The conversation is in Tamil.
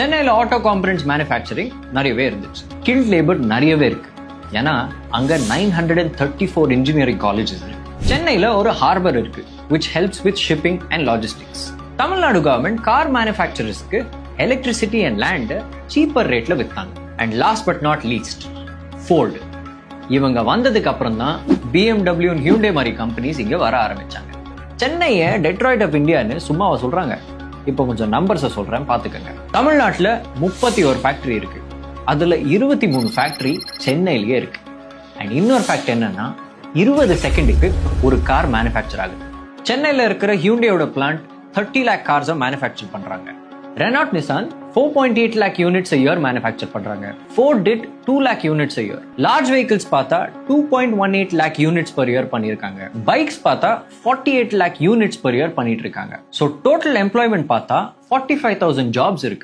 சென்னையில் ஆட்டோ காம்பனன்ஸ் மேனுஃபேக்சரிங் நிறையவே இருந்துச்சு. ஸ்கில்ட் லேபர் நிறையவே இருக்கு. ஏன்னா அங்க nine hundred and thirty four engineering colleges இருக்கு. சென்னையில் ஒரு ஹார்பர் இருக்கு which helps with shipping and logistics Tamil Nadu government car மேனுஃபேக்சரர்ஸ்க்கு electricity and land cheaper ரேட்ல வித்தாங்க. And last but not least Ford இவங்க வந்ததுக்கு அப்புறம் தான் பிஎம்டபிள்யூ ஹியூண்டே மாதிரி கம்பெனிஸ் இங்க வர ஆரம்பிச்சாங்க. சென்னையை டெட்ராய்ட் ஆஃப் இந்தியான்னு சும்மாவை சொல்றாங்க. இப்போ கொஞ்சம் நம்பர்ஸை சொல்றேன் பார்த்துக்கோங்க. தமிழ்நாட்டில் முப்பத்தி ஒரு ஃபேக்ட்ரி இருக்கு. அதுல இருபத்தி மூணு ஃபேக்ட்ரி சென்னையிலேயே இருக்கு. அண்ட் இன்னொரு ஃபேக்ட் என்னன்னா இருபது செகண்டுக்கு ஒரு கார் மேனுஃபேக்சர் ஆகுது. சென்னையில் இருக்கிற ஹியூண்டியோட பிளான்ட் தேர்ட்டி லேக் கார்ஸை மேனுஃபேக்சர் பண்ணுறாங்க Renault Nissan four point eight lakh units year manufacture பண்றாங்க. Four did two lakh units year large vehicles பார்த்தா two point one eight lakh units per year பண்ணியிருக்காங்க. பைக்ஸ் பார்த்தா forty eight lakh units per year பண்ணிட்டு இருக்காங்க. ஸோ டோட்டல் எம்ப்ளாய்மெண்ட் பார்த்தா ஃபார்ட்டி ஃபைவ் தௌசண்ட் ஜாப்ஸ் இருக்கு.